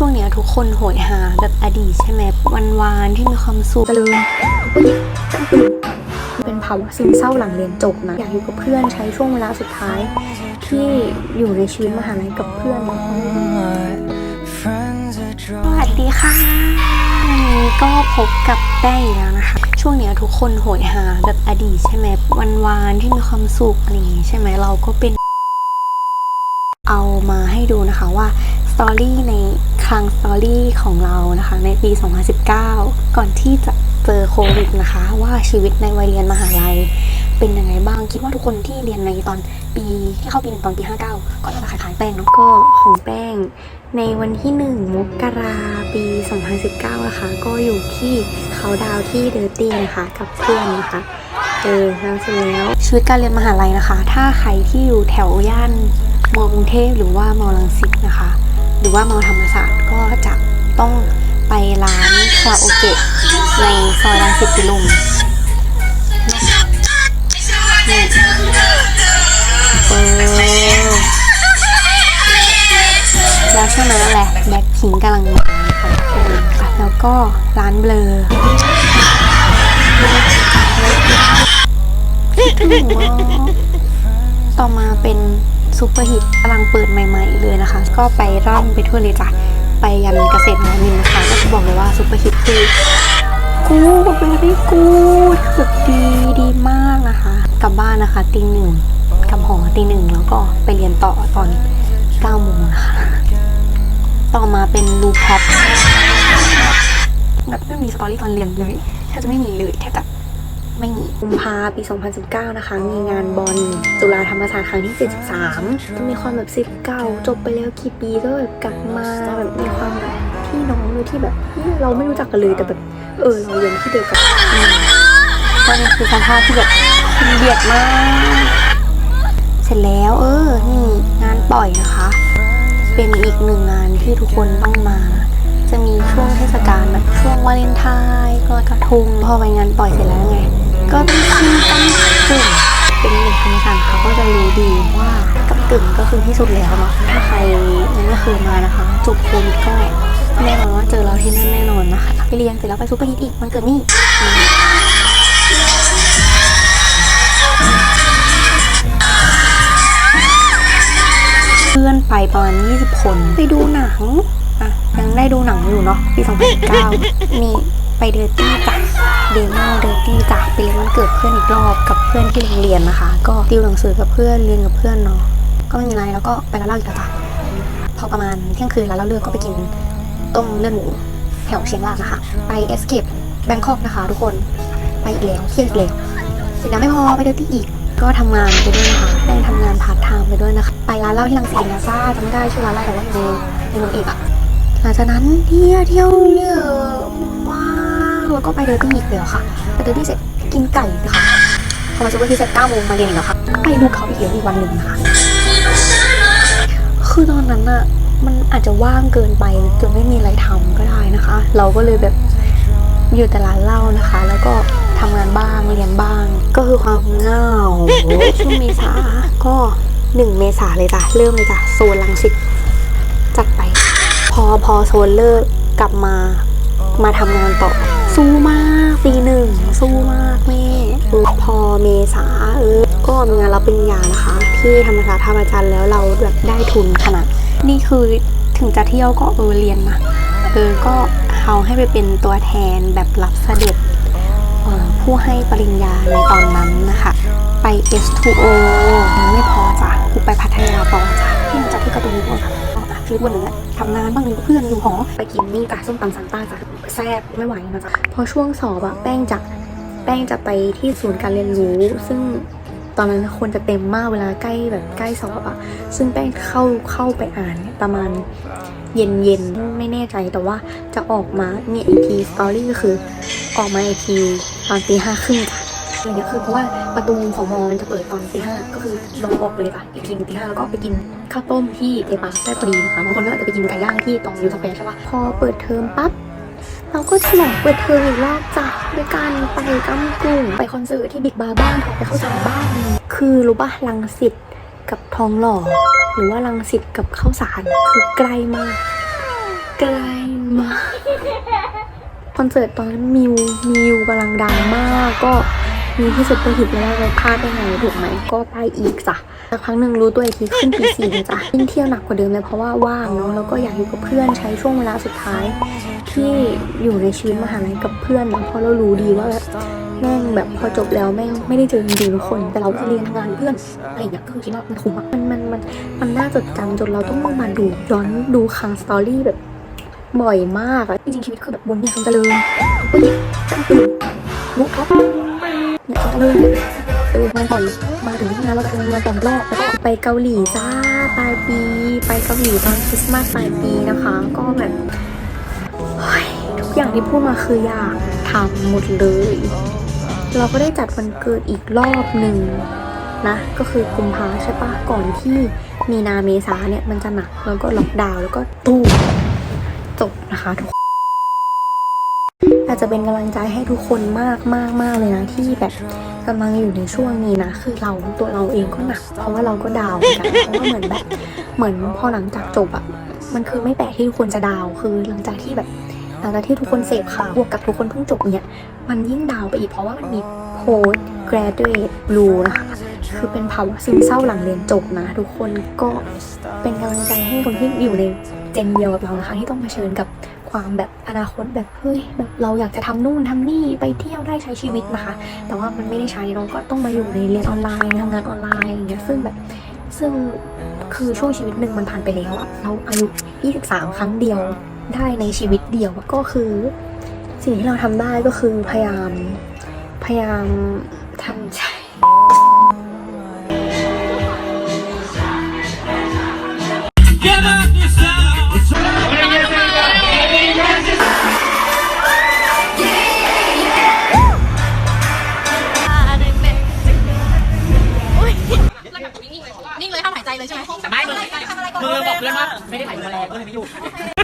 ช่วงเนี้ยทุกคนโหยหาแบบอดีตใช่ไหมวันวานๆที่มีความสุขตะลึงผู้หญิงตั้งตื่นเป็นภาวะซึมเศร้าหลังเรียนจบนะอยากอยู่กับเพื่อนใช้ช่วงเวลาสุดท้าย ที่อยู่ในชีวิตมหาลัยกับเพื่อนสวัสดีค่ะวันนี้ก็พบกับแป้งอีกแล้วนะคะ ช่วงเนี้ยทุกคนโหยหาแบบอดีตใช่ไหมวันวานๆที่มีความสุขอะไรอย่างงี้ใช่ไหมเราก็เป็นเอามาให้ดูนะคะว่าสตอรี่ใน คลังสตอรี่ของเรานะคะ ในปี 2019 ก่อนที่จะเจอโควิดนะคะ ว่าชีวิตในวัยเรียนมหาลัย เป็นยังไงบ้างคิดว่าทุกคนที่เรียนในตอนปีที่เข้าปีนตอนปี 59 ก็น่าจะคล้ายๆแป้งเนาะก็ของแป้ง ในวันที่ 1 มกราปี 2019 นะคะ ก็อยู่ที่เขาดาวที่เดอร์ตี้นะคะกับเพื่อนนะคะเออแล้วเสร็จแล้วชีวิตการเรียนมหาลัยนะคะ ถ้าใครที่อยู่แถวย่านมอกรุงเทพหรือว่ามอลังสิตนะคะ หรือว่ามอธรรมศาสตร์ก็จะต้องไปร้านคาราโอเกะในซอยรังสิตพิลุมนี่เออแล้วช่วงนั้นแหละแบ็คพิงกำลังมาค่ะเออค่ะแล้วก็ร้านเบลอต่อมาเป็น ซูเปอร์ฮิตกำลังเปิดใหม่ ๆ เลยนะคะ ก็ไปร่อนไปทั่วเลยจ้ะไปยันเกษตรนวมินนะคะก็จะบอกเลยว่าซูเปอร์ฮิตคือกูเป็นที่กูสุดดีดีมากนะคะกลับบ้านนะคะตีหนึ่งกลับหอตีหนึ่งแล้วก็ไปเรียนต่อตอนเก้าโมงนะคะต่อมาเป็นลูพ็อปแบบไม่มีสตอรี่ตอนเรียนเลยแทบจะไม่มีเลยแทบจะ ไม่มีกุมภาปี 2019 นะคะ มีงานบอลจุฬาธรรมศาสตร์ครั้งที่ 73ก็มีความแบบสิทธิ์เก่าจบไปแล้วกี่ปีก็แบบกลับมาแบบมีความแบบพี่น้องเลยที่แบบเฮ้ยเราไม่รู้จักกันเลยแต่แบบเออเราเรียนที่เดียวกันก็นี่คือสภาพที่แบบเบียดมาก เสร็จแล้วเออ นี่งานปล่อยนะคะ เป็นอีกหนึ่งงานที่ทุกคนต้องมา จะมีช่วงเทศกาลแบบช่วงวาเลนไทน์ลอยกระทงพอไปงานปล่อยเสร็จแล้วไง ก็ต้องขึ้นตั้งกึ่งเป็นเด็กธรรมศาสตร์เขาก็จะรู้ดีว่ากับกึ่งก็คือที่สุดแล้วเนาะถ้าใครยังไม่เคยมานะคะ จุกโควิดก็แน่นอนว่าเจอเราที่นั่นแน่นอนนะคะไปเรียนเสร็จแล้วไปซุปเปอร์ฮิตอีกมันเกิดนี่เพื่อนไปประมาณ20คนไปดูหนังอะยังได้ดูหนังอยู่เนาะปี2019นี่ ไปเดอร์ตี้จ้ะเดมอลเดอร์ตี้จ้ะไปเลี้ยงวันเกิดเพื่อนอีกรอบกับเพื่อนที่โรงเรียนนะคะ ก็ติวหนังสือกับเพื่อนเรียนกับเพื่อนเนาะก็ไม่มีอะไรแล้วก็ไปร้านเหล้าอีกแล้วจ้ะพอประมาณเที่ยงคืนร้านเหล้าเลิกก็ไปกินต้มเลือดหมูแถวเชียงรากนะคะ ไปเอสเคปแบงคอกนะคะทุกคนไปอีกแล้วเที่ยงอีกแล้วเสร็จแล้วไม่พอไปเดอร์ตี้อีกก็ทำงานไปด้วยนะคะได้ทำงานพาร์ทไทม์ไปด้วยนะคะ ไปร้านเหล้าที่ลังสิตนะซ่าจำไม่ได้ชื่อร้านอะไรแต่ว่าในในเมืองเอกอะหลังจากนั้นเที่ยวเที่ยวเยอะ มากแล้วก็ไปเดอร์ตี้อีกแล้วค่ะไปเดอร์ตี้เสร็จกินไก่ค่ะพอมาซูเปอร์ทีเสร็จเก้าโมงมาเรียนอีกแล้วค่ะไปดูเขาอีกแล้วอีกวันหนึ่งนะคะคือตอนนั้นอะมันอาจจะว่างเกินไปจนไม่มีอะไรทำก็ได้นะคะ เราก็เลยแบบอยู่แต่ร้านเหล้านะคะ แล้วก็ทำงานบ้างเรียนบ้าง ก็คือความเงาช่วงเมษาก็หนึ่งเมษาเลยจ้ะเริ่มเลยจ้ะโซนลังสิตจัดไป พอพอโซนเลิกกลับมามาทำงานต่อ สู้มากปีหนึ่งสู้มากแม่พอเมษาเออก็มีงานรับปริญญานะคะ ที่ธรรมศาสตร์ท่าพระจันทร์แล้วเราแบบได้ทุนขนาดนี่คือถึงจะเที่ยวก็เออเรียนมาเออก็เขาให้ไปเป็นตัวแทนแบบรับเสด็จผู้ให้ปริญญาในตอนนั้นนะคะ ไป S2O ยังไม่พอจ้ะคือไปพัทยาต่อจ้ะที่มาจากที่กระตูนก่อนค่ะ ก็อะชีวิตวันหนึ่งอะทำงานบ้างเรียนกับเพื่อนอยู่หอไปกินนี่จ้ะส้มตำซันต้าจ้ะแซ่บไม่ไหวนะจ๊ะพอช่วงสอบอะแป้งจะแป้งจะไปที่ศูนย์การเรียนรู้ ซึ่งตอนนั้นคนจะเต็มมากเวลาใกล้แบบใกล้สอบอะซึ่งแป้งเข้าเข้าไปอ่านประมาณเย็นเย็นไม่แน่ใจแต่ว่าจะออกมาเนี่ยอีทีสตอรี่ก็คือออกมาอีกทีตอนตีห้าครึ่งจ้ะ อะไรเงี้ยคือเพราะว่าประตูของมอมันจะเปิดตอนตีห้าก็คือลงออกเลยค่ะอีกทีหนึงตีห้าแล้วก็ไปกินข้าวต้มที่เอปาได้พอดีนะคะบางคนก็อาจจะไปกินไก่ย่างที่ตรงยูสเปนใช่ปะพอเปิดเทอมปั๊บเราก็ฉลองเปิดเทอมอีกรอบจ้ะด้วยการไปกัมกุ้งไปคอนเสิร์ตที่บิ๊กบาร์บ้านไปเข้าสารบ้านคือรู้ป่ะลังสิตกับทองหล่อ หรือว่าลังสิตกับข้าวสารคือใกลมากไกลมากคอนเสิร์ตตอนนั้นมิวมิวกำลังดังมากก็ มีที่สุดก็หิตแล้วเราพลาดได้ไงถูกไหมก็ไปอีกจ้ะสักพักหนึ่งรู้ตัวอีกทีขึ้นปีสี่จ้ะยิ่งเที่ยวหนักกว่าเดิมเลยเพราะว่าว่างเนาะแล้วก็อยากอยู่กับเพื่อนใช้ช่วงเวลาสุดท้าย ที่อยู่ในชีวิตมหาลัยกับเพื่อนนะเพราะเรารู้ดีว่าแบบแม่งแบบพอจบแล้วแม่งไม่ได้เจอจริงๆทุกคน แต่เราเรียนงานเพื่อนอะไรอย่างเงี้ยคือคิดว่ามันคุ้มอะมันมันมันมันน่าจดจำจนเราต้องมาดูย้อนดูครั้งสตอรี่แบบบ่อยมากอะจริงๆชีวิตคือแบบวนเวียนจนเจริญเฮ้ยตั้งตื่นลุกครับ เนี่ยเจริญเออมาบ่อยมาถึงงานเราเจริญมาแต่รอบแล้วก็ไปเกาหลีจ้าปลายปี ไปเกาหลีตอนคริสต์มาสปลายปีนะคะ ก็แบบทุกอย่างที่พูดมาคืออยากทำหมดเลย เราก็ได้จัดวันเกิดอีกรอบหนึ่งนะ ก็คือกุมภาใช่ปะก่อนที่มีนาเมษาเนี่ยมันจะหนักแล้วก็ล็อกดาวน์แล้วก็ตู้จบนะคะทุกคน จะเป็นกำลังใจให้ทุกคนมากมากมากเลยนะ ที่แบบกำลังอยู่ในช่วงนี้นะ คือเราตัวเราเองก็หนัก เพราะว่าเราก็ดาวเหมือนกันเพราะว่าเหมือนแบบเหมือนพอหลังจากจบอะมันคือไม่แปลกที่ทุกคนจะดาวคือหลังจากที่แบบหลังจากที่ทุกคนเสพข่าวบวกกับทุกคนเพิ่งจบเนี่ยมันยิ่งดาวไปอีกเพราะว่ามันมี post graduate blue นะคะคือเป็นภาวะซึมเศร้าหลังเรียนจบนะ ทุกคนก็เป็นกำลังใจให้คนที่อยู่ในเจนเดียวกับเรานะคะที่ต้องเผชิญกับ ความแบบอนาคตแบบเฮ้ยแบบเราอยากจะทำนู่นทำนี่ไปเที่ยวได้ใช้ชีวิตนะคะ แต่ว่ามันไม่ได้ใช้เราก็ต้องมาอยู่ในเรียนออนไลน์ทำงานออนไลน์อย่างเงี้ยซึ่งแบบซึ่งคือช่วงชีวิตหนึ่งมันผ่านไปแล้วอะเราอายุ 23 ครั้งเดียวได้ในชีวิตเดียวก็คือ สิ่งที่เราทำได้ก็คือพยายามพยายามทำ เลยห้า